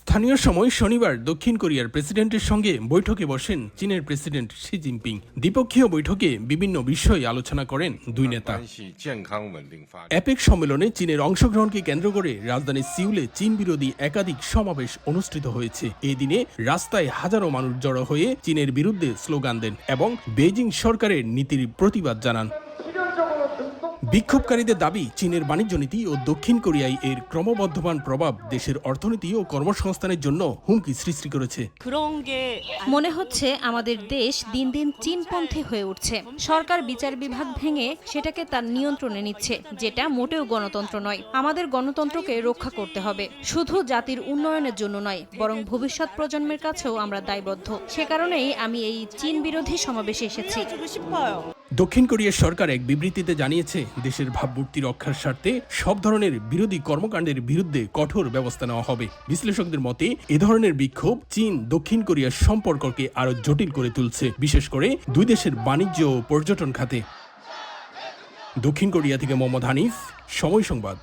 স্থানীয় সময় শনিবার দক্ষিণ কোরিয়ার প্রেসিডেন্টের সঙ্গে বৈঠকে বসেন চীনের প্রেসিডেন্ট শি জিনপিং। দ্বিপক্ষীয় বৈঠকে বিভিন্ন বিষয়ে আলোচনা করেন দুই নেতা। অ্যাপেক সম্মেলনে চীনের অংশগ্রহণকে কেন্দ্র করে রাজধানী সিউলে চীন বিরোধী একাধিক সমাবেশ অনুষ্ঠিত হয়েছে। এই দিনে রাস্তায় হাজারো মানুষ জড়ো হয়ে চীনের বিরুদ্ধে স্লোগান দেন এবং বেজিং সরকারের নীতির প্রতিবাদ জানান। বিক্ষোভকারীদের দাবি, চীনের বাণিজ্য নীতি ও দক্ষিণ কোরিয়ায় এর ক্রমবর্ধমান প্রভাব দেশের অর্থনীতি ও কর্মসংস্থানের জন্য হুমকি সৃষ্টি করেছে। মনে হচ্ছে আমাদের দেশ দিন দিন চীনপন্থী হয়ে উঠছে। সরকার বিচার বিভাগ ভেঙে সেটাকে তার নিয়ন্ত্রণে নিচ্ছে, যেটা মোটেও গণতন্ত্র নয়। আমাদের গণতন্ত্রকে রক্ষা করতে হবে। শুধু জাতির উন্নয়নের জন্য নয়, বরং ভবিষ্যৎ প্রজন্মের কাছেও আমরা দায়বদ্ধ। সে কারণেই আমি এই চীন বিরোধী সমাবেশে এসেছি। দক্ষিণ কোরিয়ার সরকার এক বিবৃতিতে জানিয়েছে, দেশের ভাবমূর্তি রক্ষার স্বার্থে সব ধরনের বিরোধী কর্মকাণ্ডের বিরুদ্ধে কঠোর ব্যবস্থা নেওয়া হবে। বিশ্লেষকদের মতে, এ ধরনের বিক্ষোভ চীন, দক্ষিণ কোরিয়ার সম্পর্ককে আরও জটিল করে তুলছে, বিশেষ করে দুই দেশের বাণিজ্য ও পর্যটন খাতে। দক্ষিণ কোরিয়া থেকে মোহাম্মদ হানিফ, সময় সংবাদ।